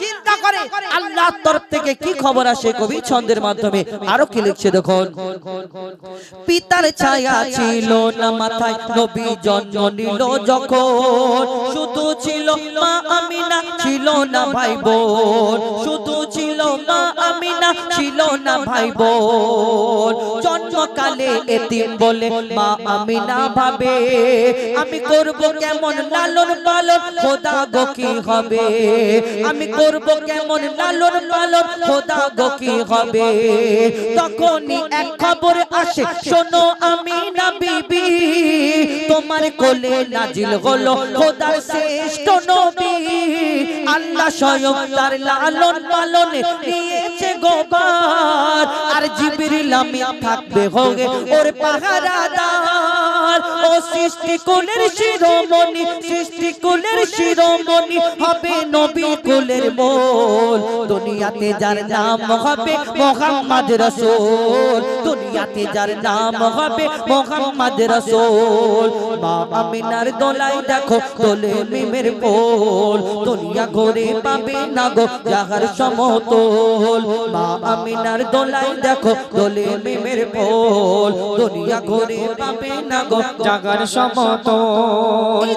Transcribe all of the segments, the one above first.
চিন্তা করে আল্লাহর তরফ থেকে কি খবর আসে কবি ছন্দের মাধ্যমে? আরও কি লিখছে দেখুন। পিতার ছায়া ছিল না মাথায় নবী জন্ম নিল যখন। শুধু ছিল মা আমিনা ছিল না ভাই বোন। শুধু ছিল মা আমিনা, ছিল না ভাই বোন জন্মকালে এতিম বলে মা আমিনা ভাবে, আমি করব কেমন লালন পালন, খোদা গো কি হবে? আমি করব কেমন লালন পালন, খোদা গো কি হবে? তখনই এক খবর আসে, শোনো আমি না বিবি, তোমার কোলে নাজিল হলো খোদার শ্রেষ্ঠ নবী। আল্লাহ স্বয়ং তার লালন পালনে নিয়েছে গোপাল আর জিবির লামি থাকবে হোগে ওর পাহারাদার। সৃষ্টি কুলের শিরোমণি, সৃষ্টি শিরোমণি হবে নবী কুলের মোল। দুনিয়াতে যার নাম হবে মোহাম্মদ রসুল। দুনিয়াতে যার নাম হবে মোহাম্মদ রসুল। দোলাই দেখো তোলে মিমের পোল দুনিয়া ঘুরে পাবে না গো যাহার সমতল। মা আমিনার দোলাই দেখো তোলে মিমের পোল দুনিয়া ঘুরে পাবে না গো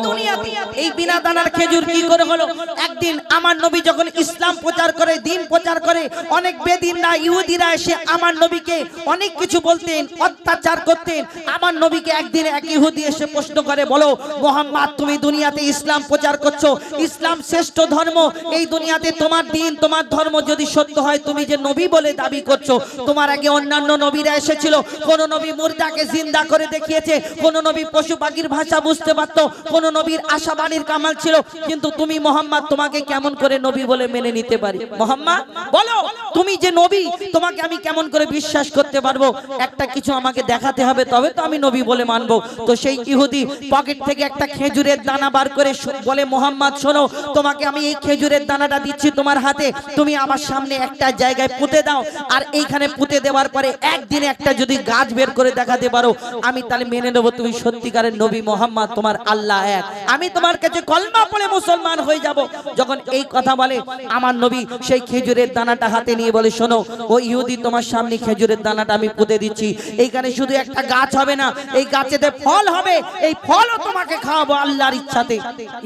দুনিয়াতে এই বিনা দানার খেজুর কি করে হলো? একদিন আমার নবী যখন ইসলাম প্রচার করে, দিন প্রচার করে, অনেক বেদিনরা, ইহুদিরা এসে আমার নবীকে অনেক কিছু বলতেন, অত্যাচার করতেন। আমার নবীকে একদিন এক ইহুদি এসে প্রশ্ন করে, বলো, মোহাম্মদ, তুমি দুনিয়াতে ইসলাম প্রচার করছ? ইসলাম শ্রেষ্ঠ ধর্ম। এই দুনিয়াতে তোমার দিন, তোমার ধর্ম যদি সত্য হয়, তুমি যে নবী বলে দাবি করছ, তোমার আগে অন্যান্য নবীরা এসেছিল। কোন নবী মুর্দাকে জিন্দা করে দেখিয়েছে, কোন নবী পশু পাখির ভাষা বুঝতে পারতো, কোন নবীর আশাবাণীর কামাল ছিল, কিন্তু তুমি মোহাম্মদ, তোমাকে কেমন করে নবী বলে মেনে নিতে পারি? মোহাম্মদ, বলো, তুমি যে নবী, তোমাকে আমি কেমন করে বিশ্বাস করতে পারব? একটা কিছু আমাকে দেখাতে হবে, তবে তো আমি নবী বলে মানবো। তো সেই ইহুদি পকেট থেকে একটা খেজুরের দানা বার করে বলে, মোহাম্মদ, শোনো, তোমাকে আমি এই খেজুরের দানাটা দিচ্ছি তোমার হাতে। তুমি আমার সামনে একটা জায়গায় পুঁতে দাও, আর এইখানে পুঁতে দেওয়ার পরে একদিনে একটা যদি গাছ বের করে দেখাতে পারো, আমি তাহলে মেনে নেব তুমি সত্যিকারের নবী মোহাম্মদ তোমার আল্লাহ এক। আমি তোমার কাছে কলমা পড়ে মুসলমান হয়ে যাব। যখন এই কথা বলে, আমার নবী সেই খেজুরের দানাটা হাতে নিয়ে বলে, শোনো, ও ইহুদি, তোমার সামনে খেজুরের দানাটা আমি পুঁতে দিচ্ছি। এইখানে শুধু একটা গাছ হবে না, এই গাছেতে ফল হবে। এই ফলও তোমাকে খাওয়াবো আল্লাহর ইচ্ছাতে।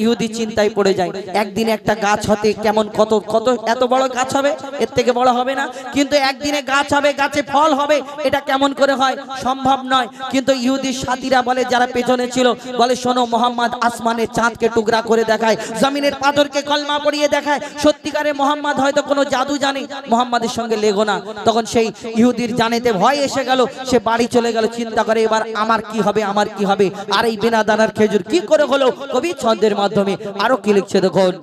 ইহুদি চিন্তায় পড়ে যায়, একদিনে একটা গাছ হতে কেমন কত কত, এত বড় গাছ হবে? এর থেকে বড় হবে না। কিন্তু একদিনে গাছ হবে, গাছে ফল হবে। এটা কেমন করে হয়? সম্ভব নয়। কিন্তু ইহুদির সাথীরা বলে, যারা পেছনে ছিল। বলে, শোনো, মোহাম্মদ আসমানে চাঁদকে টুকরা করে দেখায়, জমিনের পাথরকে কলমা পড়িয়ে দেখায়। সত্যিকারে মোহাম্মদ হয়তো কোনো জাদু জানে, মোহাম্মদের সঙ্গে লেগো না। তখন সেই ইহুদির জানেতে ভয় এসে গেল, সে বাড়ি চলে গেল, চিন্তা করে, এবার আমার কি হবে, আমার কি হবে? আর এই বিনা দানার খেজুর কি করে হলো? কবি ছন্দের মাধ্যমে আরও কি লিখছে দেখুন।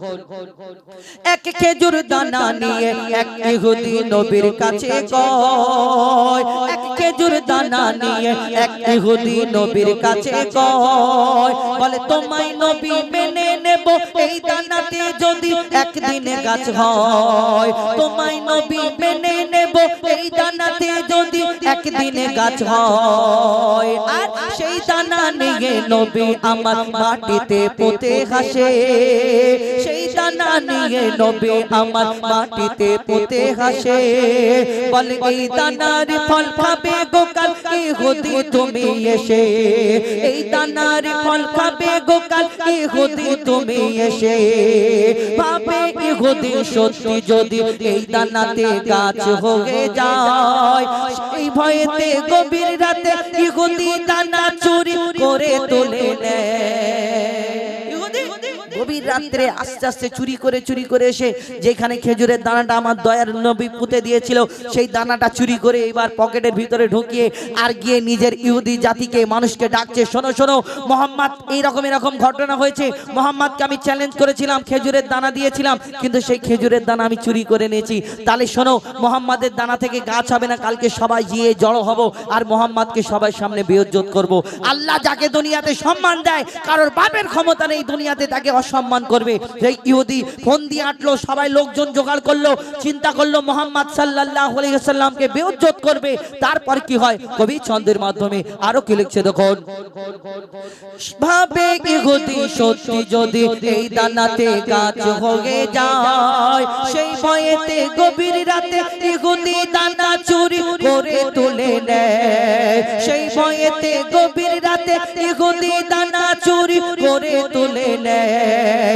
এক খেজুর দানা নিয়ে এক ইহুদি নবীর কাছে কয় এক খেজুর দানা নিয়ে এক ইহুদি নবীর কাছে কয় বলে তোমায় নবী মেনে নেব। এই দানাতে যদি একদিনে গাছ হয় তোমায় নবী মেনে নেব। এই দানাতে যদি একদিনে গাছ হয় আর সেই দানা নিয়ে নবী আমার মাটিতে পোতে হাসে। দানা নিয়ে নবী আমার মাটিতে পোতে হাসে। বলে, এই দানার ফল খাবে গোকাল কি হদি তুমি এসে। এই দানার ফল খাবে গোকাল কি হদি তুমি এসে। ভাবে কি হদি সত্যি যদি এই দানাতে গাছ হয়ে যায়, সেই ভয়েতে গভীর রাতে ইহুদি দানা চুরি করে তুলে নেয়। রাত্রে আস্তে আস্তে চুরি করে চুরি করে এসে যেখানে খেজুরের দানাটা আমার দয়ার নবী পুঁতে দিয়েছিল, সেই দানাটা চুরি করে এবার পকেটের ভিতরে ঢুকিয়ে আর গিয়ে নিজের ইহুদি জাতিকে, মানুষকে ডাকছে, শোনো শোনো, মোহাম্মদ, এইরকম, এরকম ঘটনা হয়েছে। মোহাম্মদকে আমি চ্যালেঞ্জ করেছিলাম, খেজুরের দানা দিয়েছিলাম, কিন্তু সেই খেজুরের দানা আমি চুরি করে নিয়েছি তাহলে শোনো, মোহাম্মদের দানা থেকে গাছ হবে না, কালকে সবাই গিয়ে জড়ো হব আর মোহাম্মদকে সবাই সামনে বেয়জ্জত করব। আল্লাহ যাকে দুনিয়াতে সম্মান দেয়, কারোর বাপের ক্ষমতা নেই, দুনিয়াতে তাকে অসম্মান করবে। সেই ইহুদি ফোন দিয়ে আটলো, সবাই লোকজন জোগাড় করল, চিন্তা করল মোহাম্মদ সাল্লাল্লাহু আলাইহি সাল্লামকে বেউজ্জত করবে। তারপর কি হয়? কবি ছন্দের মাধ্যমে আরও কি লিখছে দেখুন? ভাবে সত্যি যদি এই দানাতে গাছ হয়ে যায়, সেই ভয়েতে গভীর রাতে ইহুদি দানা চুরি করে তুলে নেয়। সেই ভয়েতে গভীর রাতে ইহুদি দানা চুরি করে তুলে নেয়।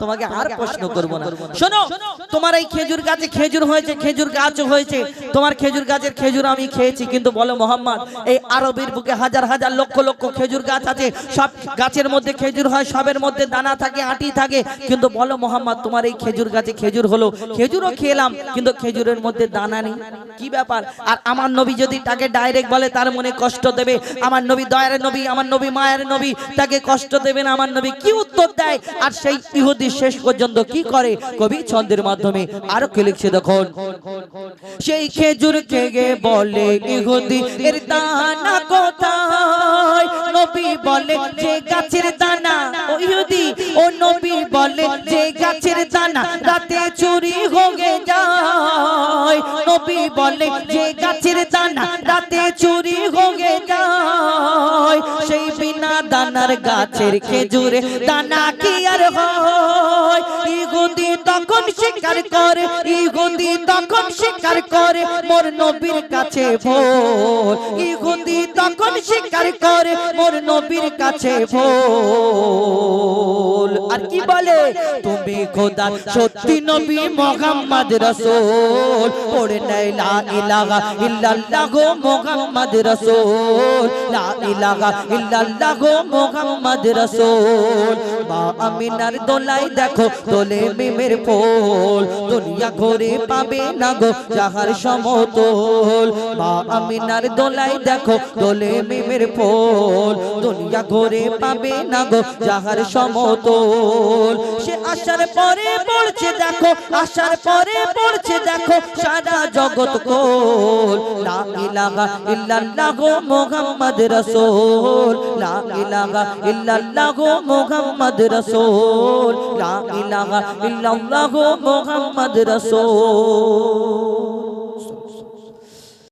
তোমাকে আর প্রশ্ন করব না। শোনো তোমার এই খেজুর গাছে খেজুর হয়েছে খেজুর গাছ হয়েছে। তোমার খেজুর গাছের খেজুর আমি খেয়েছি কিন্তু বলো মোহাম্মদ এই আরবের বুকে হাজার হাজার লক্ষ লক্ষ খেজুর গাছ আছে। সব গাছের মধ্যে খেজুর হয় সবের মধ্যে দানা থাকে আটি থাকে। কিন্তু বলো মোহাম্মদ তোমার এই খেজুর গাছে খেজুর হলো। খেজুরও খেলাম কিন্তু খেজুরের মধ্যে দানা নেই। কি ব্যাপার? আর আমার নবী যদি তাকে ডাইরেক্ট বলে তার মনে কষ্ট দেবে। আমার নবী দয়ার নবী আমার নবী মায়ের নবী তাকে কষ্ট দেবে না। আমার নবী কি উত্তর দেয়? আর সেই ইহুদি শেষ পর্যন্ত কি করে? কবি ছন্দের মাধ্যমে। আরও কি লিখছে দেখুন? সেই খেজুর খেগে বলে ইহুদি এর দানা কোথায়? নবী বলে, যে গাছের দানা, ও ইহুদি। ও নবী বলে, যে গাছের দানা, রাতে চুরি হয়ে যায়। নবী বলে, যে গাছের দানা, রাতে চুরি হয়ে যায়। গাছের খেজুরে দানা কি আর হয়? ইগুদি তখন শিকার করে ইগুদি তখন শিকার করে, মোর নবীর কাছে ভোর। তখন স্বীকার করে মোর নবীর কাছে ভোল। আর কি বলে? তুমি খোদা সত্যি নবী মোহাম্মদ রসুল। পড়ে নাই লা ইলাহা ইল্লাল্লাহ গো মোহাম্মদ রসুল। লা ইলাহা ইল্লাল্লাহ গো মোহাম্মদ রসুল। মা আমিনার দোলাই দেখো দোলে মিমের ফুল। দুনিয়া ঘুরে পাবে না গো যাহার সমতল। মা আমিনার দোলাই দেখো দোলে মিমের ফুল দুনিয়া ঘুরে পাবে না গো যাহার সমতল। সে আসার পরে পড়ছে দেখো আসার পরে পড়ছে দেখো, সারা জগৎ কোল। লা ইলাহা ইল্লাল্লাহ গো মুহাম্মদ রাসূল। লা ইলাহা ইল্লাল্লাহ গো মুহাম্মদ রাসূল। লা ইলাহা ইল্লাল্লাহ গো মুহাম্মদ রাসূল।